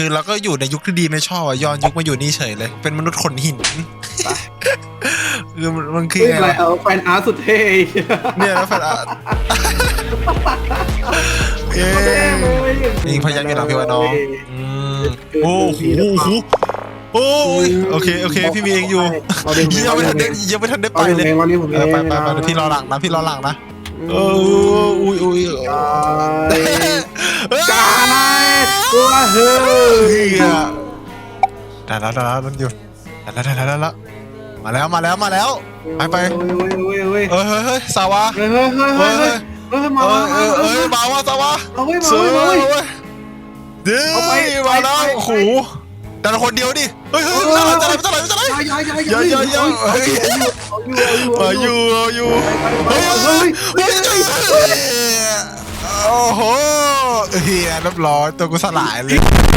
คือเราก็อยู่ในยุคที่ดีไม่ชอบอะย้อนยุคมาอยู่นี่เฉยเลย เป็นมนุษย์ขนหินคือมันมันคือเฮ้ยไงอะไรวะเอาแฟนอาร์ตสุดเท่เนี่ยแล้วแฟนอะเย้ยิงพยักอยู่หลังพี่วะน้องอืมโอ้โหโอ้ยโอเคโอเคพี่มีเองอยู่เราเดินยังไม่ทันได้ยังไม่ทันได้ไปไปเลยเลยวันนี้ผมเออไปไปไปเดี๋ยวพี่รอหลังนะพี่รอหลังนะเอออุ้ยอุ้ยกาย ตัวเฮ้เฮียยได้แล้วได้แล้วมันอยู่ได้แล้วได้แล้วได้แล้วมาแล้วมาแล้วมาแล้วไปไปเฮ้ยเฮ้ยเฮ้ยเออเฮ้ยเฮ้ยสาวะเฮ้ยเฮ้ยเฮ้ยเฮ้เฮ้ยยเฮ้ยเฮ้ยมาเอมาอเออเออมาว่าสาวะเอาเว้ยมาเสือเว้ยมาเว้ยเว้ยเดี๋ยวเอาไปมาแล้วไปไปโอ้โหแต่ละคนเดียวดิเฮ้ยเฮ้ยจะอะไรจะอะไรจะอะไรจะอะไรยายายายายาเอาอยู่เอาอยู่มาอยู่อยู่เฮ้ยเฮ้ยเฮ้ยโอ้โหเฮียเรีย เฮียรับร้อยตัวกูสลายเลย